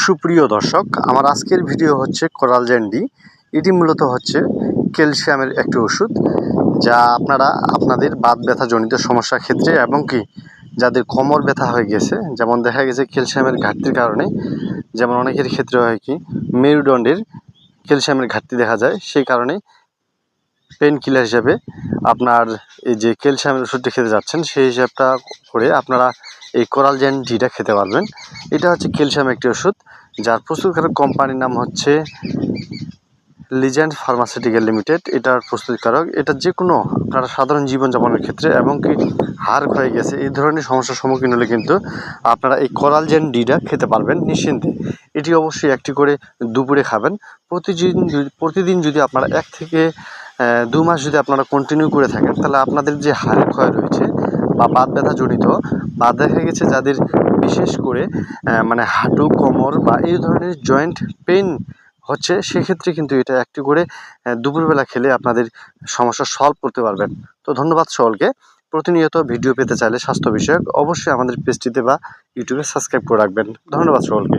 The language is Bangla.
সুপ্রিয় দর্শক, আমার আজকের ভিডিও হচ্ছে কোরাল জ্যান্ডি এটি মূলত হচ্ছে ক্যালসিয়ামের একটি ওষুধ, যা আপনারা আপনাদের বাত ব্যথা জনিত সমস্যার ক্ষেত্রে এবং কি যাদের কোমর ব্যথা হয়ে গেছে, যেমন দেখা গেছে ক্যালসিয়ামের ঘাটতির কারণে, যেমন অনেকের ক্ষেত্রে হয় কি, মেরুদণ্ডের ক্যালসিয়ামের ঘাটতি দেখা যায়। সেই কারণে পেন কিলার হিসেবে আপনার এই যে ক্যালসিয়ামের ওষুধটি খেতে যাচ্ছেন, সেই হিসাবটা করে আপনারা এই কোরাল জ্যান্ডিটা খেতে পারবেন। এটা হচ্ছে ক্যালসিয়াম একটি ওষুধ। যার প্রস্তুতকারক কোম্পানির নাম হচ্ছে লিজেন্ড ফার্মাসিউটিক্যাল লিমিটেড এটার প্রস্তুতকারক। এটা যে কোনো আপনারা সাধারণ জীবনযাপনের ক্ষেত্রে এবং কি হাড় ক্ষয়ে গেছে, এই ধরনের সমস্যার সম্মুখীন হলে কিন্তু আপনারা এই কোরাল জেন ডিটা খেতে পারবেন নিশ্চিন্তে। এটি অবশ্যই একটি করে দুপুরে খাবেন। প্রতিদিন প্রতিদিন যদি আপনারা এক থেকে দু মাস যদি আপনারা কন্টিনিউ করে থাকেন, তাহলে আপনাদের যে হাড় ক্ষয় রয়েছে বা বাদ ব্যথা জনিত বা দেখা গেছে যাদের বিশেষ করে মানে হাঁটু, কোমর বা এই ধরনের জয়েন্ট পেন হচ্ছে, সেক্ষেত্রে কিন্তু এটা একটু করে দুপুরবেলা খেলে আপনাদের সমস্যা সলভ করতে পারবেন। তো ধন্যবাদ সকলকে। প্রতিনিয়ত ভিডিও পেতে চাইলে স্বাস্থ্য বিষয়ক অবশ্যই আমাদের পেজটিতে বা ইউটিউবে সাবস্ক্রাইব করে রাখবেন। ধন্যবাদ সকলকে।